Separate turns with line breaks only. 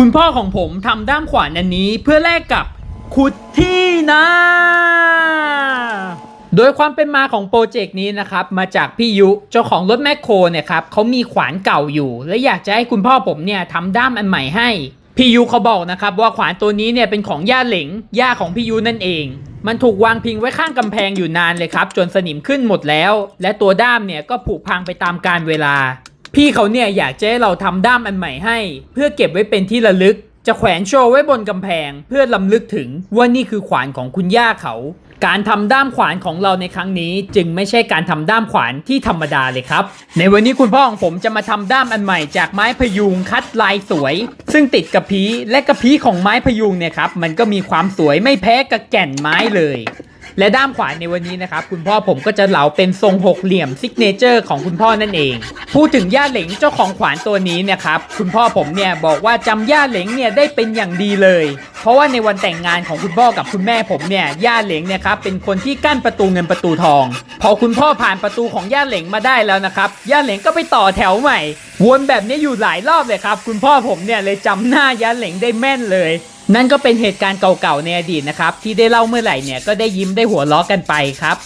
คุณพ่อของผมทำด้ามขวานอันนี้เพื่อแลกกับขุดที่นาโดยความเป็นมาของโปรเจกต์นี้นะครับ มาจากพี่ยุ เจ้าของรถแมคโครเนี่ยครับเขามีขวานเก่าอยู่ และอยากจะให้คุณพ่อผมเนี่ยทำด้ามอันใหม่ให้ พี่ยุเขาบอกนะครับว่าขวานตัวนี้เนี่ยเป็นของย่าเหลงย่าของพี่ยุนั่นเอง มันถูกวางพิงไว้ข้างกำแพงอยู่นานเลยครับ จนสนิมขึ้นหมดแล้ว และตัวด้ามเนี่ยก็ผุพังไปตามกาลเวลา พี่เขาเนี่ยอยากจะให้เราทำด้ามอันใหม่ให้ เพื่อเก็บไว้เป็นที่ระลึก จะแขวนโชว์ไว้บนกำแพง เพื่อลำลึกถึงว่านี่คือขวานของคุณย่าเขา การทำด้ามขวานของเราในครั้งนี้ จึงไม่ใช่การทำด้ามขวานที่ธรรมดาเลยครับ ในวันนี้คุณพ่อของผมจะมาทำด้ามอันใหม่จากไม้พยุงคัดลายสวย ซึ่งติดกระพี้และกระพี้ของไม้พยุงเนี่ยครับมันก็มีความสวยไม่แพ้กับแก่นไม้เลย และด้ามขวานในวันนี้นะครับคุณพ่อผมก็จะเหลาเป็นทรงหกเหลี่ยมซิกเนเจอร์ของคุณพ่อนั่นเอง พูดถึงย่าเหลงเจ้าของขวานตัวนี้นะครับคุณพ่อผมเนี่ยบอกว่าจำย่าเหลงเนี่ยได้เป็นอย่างดีเลย เพราะว่าในวันแต่งงานของคุณพ่อกับคุณแม่ผมเนี่ยย่าเหลงเนี่ยครับเป็นคนที่กั้นประตูเงินประตูทอง พอคุณพ่อผ่านประตูของย่าเหลงมาได้แล้วนะครับย่าเหลงก็ไปต่อแถวใหม่วนแบบนี้อยู่หลายรอบเลยครับ คุณพ่อผมเนี่ยเลยจำหน้าย่าเหลงได้แม่นเลย นั่นก็เป็นเหตุการณ์เก่าๆในอดีตนะครับ ที่ได้เล่าเมื่อไหร่เนี่ยก็ได้ยิ้มได้หัวเราะกันไปครับ